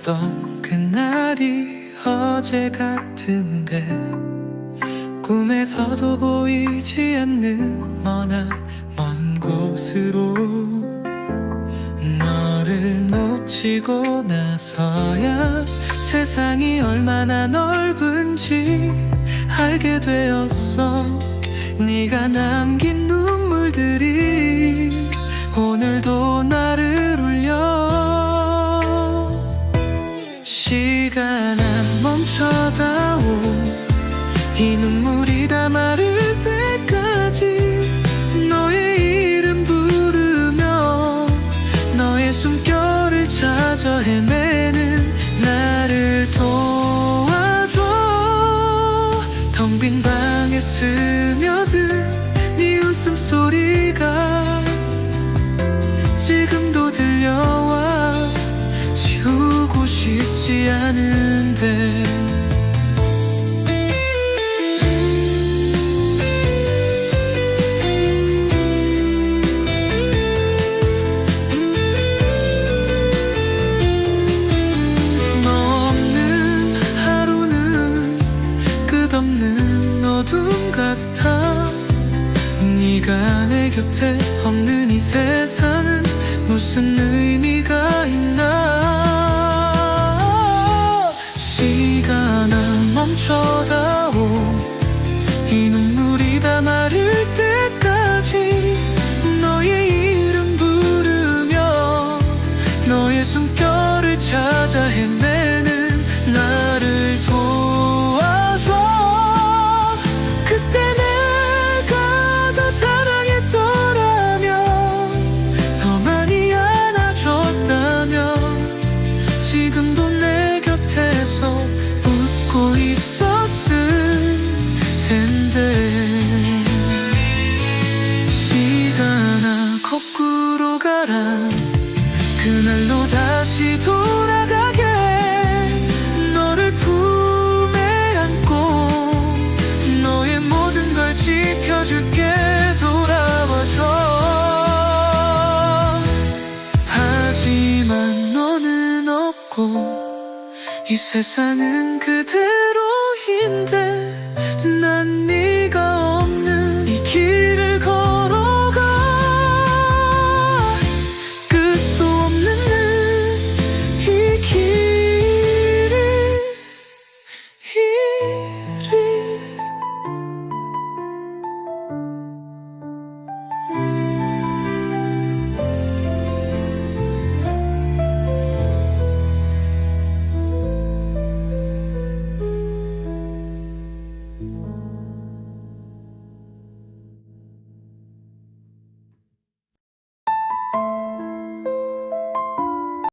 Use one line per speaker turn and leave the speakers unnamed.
있었던 그날이 어제 같은데 꿈에서도 보이지 않는 머나 먼 곳으로 너를 놓치고 나서야 세상이 얼마나 넓은지 알게 되었어. 네가 남긴 눈물들이 오늘도 시간아 멈춰다오. 이 눈물이 다 마를 때까지 너의 이름 부르며 너의 숨결을 찾아 헤매는 나를 도와줘. 텅 빈 방에 스며 싶지 않은데. 너 없는 하루는 끝없는 어둠 같아. 네가 내 곁에 없는 이 세상은 무슨 의미가 찾아 헤매는 지켜줄게 돌아와줘. 하지만 너는 없고 이 세상은 그대로인데 난네